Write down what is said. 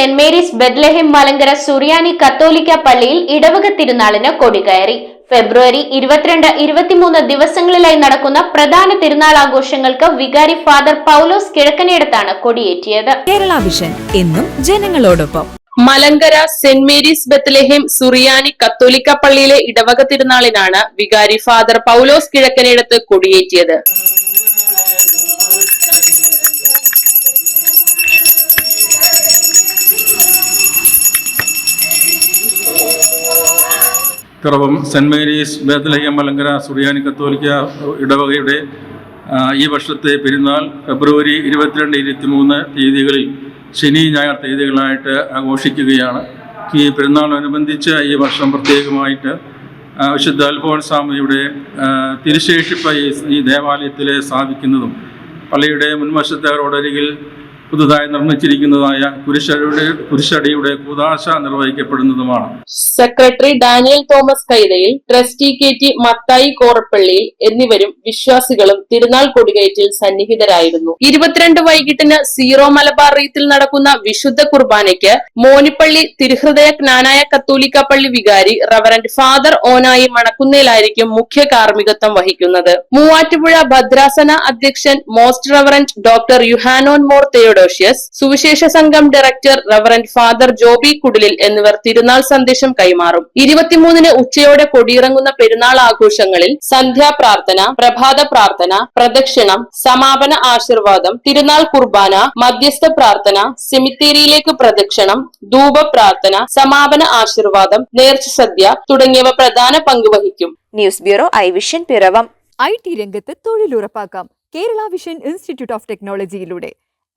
Saint Mary's Bethlehem Malankara Suriyani കത്തോലിക്ക പള്ളിയിൽ ഇടവക തിരുനാളിന് കൊടികയറി. ഫെബ്രുവരി ഇരുപത്തിരണ്ട് ഇരുപത്തിമൂന്ന് ദിവസങ്ങളിലായി നടക്കുന്ന പ്രധാന തിരുനാൾ ആഘോഷങ്ങൾക്ക് വികാരി ഫാദർ പൗലോസ് കിഴക്കനേടത്താണ് കൊടിയേറ്റിയത്. കേരള വിഷൻ എന്നും ജനങ്ങളോടൊപ്പം. മലങ്കര സെന്റ് മേരീസ് ബത്ലഹേം സുറിയാനി കത്തോലിക്ക പള്ളിയിലെ ഇടവക തിരുനാളിനാണ് വികാരി father Paulose കിഴക്കനേടത്ത് കൊടിയേറ്റിയത്. Piravom Saint Mary's Bethlehem Malankara സുറിയാനി കത്തോലിക്ക ഇടവകയുടെ ഈ വർഷത്തെ പെരുന്നാൾ ഫെബ്രുവരി ഇരുപത്തിരണ്ട് ഇരുപത്തിമൂന്ന് തീയതികളിൽ ശനി ഞായർ തീയതികളായിട്ട് ആഘോഷിക്കുകയാണ്. ഈ പെരുന്നാളിനനുബന്ധിച്ച് ഈ വർഷം പ്രത്യേകമായിട്ട് വിശുദ്ധ അൽഫോൺ സ്വാമിയുടെ തിരുശേഷിപ്പ് ഈ ഈ ദേവാലയത്തിൽ സ്ഥാപിക്കുന്നതും പള്ളിയുടെ മുൻവശത്തെ റോഡരികിൽ പുതുതായി നിർമ്മിച്ചിരിക്കുന്നതായ കുരിശടിയുടെ കുരിശടിയുടെ കൂതാശ നിർവഹിക്കപ്പെടുന്നതുമാണ്. Secretary Daniel Thomas Kaithayil trustee K T Mathai Korappallil എന്നിവരും വിശ്വാസികളും തിരുനാൾ കൊടികയറ്റിൽ സന്നിഹിതരായിരുന്നു. ഇരുപത്തിരണ്ട് വൈകിട്ടിന് സീറോ മലബാർ റീത്തിൽ നടക്കുന്ന വിശുദ്ധ കുർബാനയ്ക്ക് മോനിപ്പള്ളി തിരുഹൃദയ ജ്ഞാനായ കത്തോലിക്ക പള്ളി വികാരി റവറന്റ് ഫാദർ ഓനായി മണക്കുന്നേലായിരിക്കും മുഖ്യ കാർമ്മികത്വം വഹിക്കുന്നത്. മൂവാറ്റുപുഴ ഭദ്രാസന അധ്യക്ഷൻ most reverend doctor Yuhanon Mor Theodosius സുവിശേഷ സംഘം ഡയറക്ടർ റവറന്റ് ഫാദർ ജോബി കുടിലിൽ എന്നിവർ തിരുനാൾ സന്ദേശം കൈമാറും. ഇരുപത്തിമൂന്നിന് ഉച്ചയോടെ കൊടിയിറങ്ങുന്ന പെരുന്നാൾ ആഘോഷങ്ങളിൽ സന്ധ്യാപ്രാർത്ഥന പ്രഭാത പ്രാർത്ഥന പ്രദക്ഷിണം സമാപന ആശീർവാദം തിരുനാൾ കുർബാന മധ്യസ്ഥ പ്രാർത്ഥന സെമിത്തേരിയിലേക്ക് പ്രദക്ഷിണം ധൂപ പ്രാർത്ഥന സമാപന ആശീർവാദം നേർച്ച സദ്യ തുടങ്ങിയവ പ്രധാന പങ്കുവഹിക്കും news bureau I vision Piravom. I T രംഗത്ത് തൊഴിലുറപ്പാക്കാം. Kerala vision institute of ടെക്നോളജിയിലൂടെ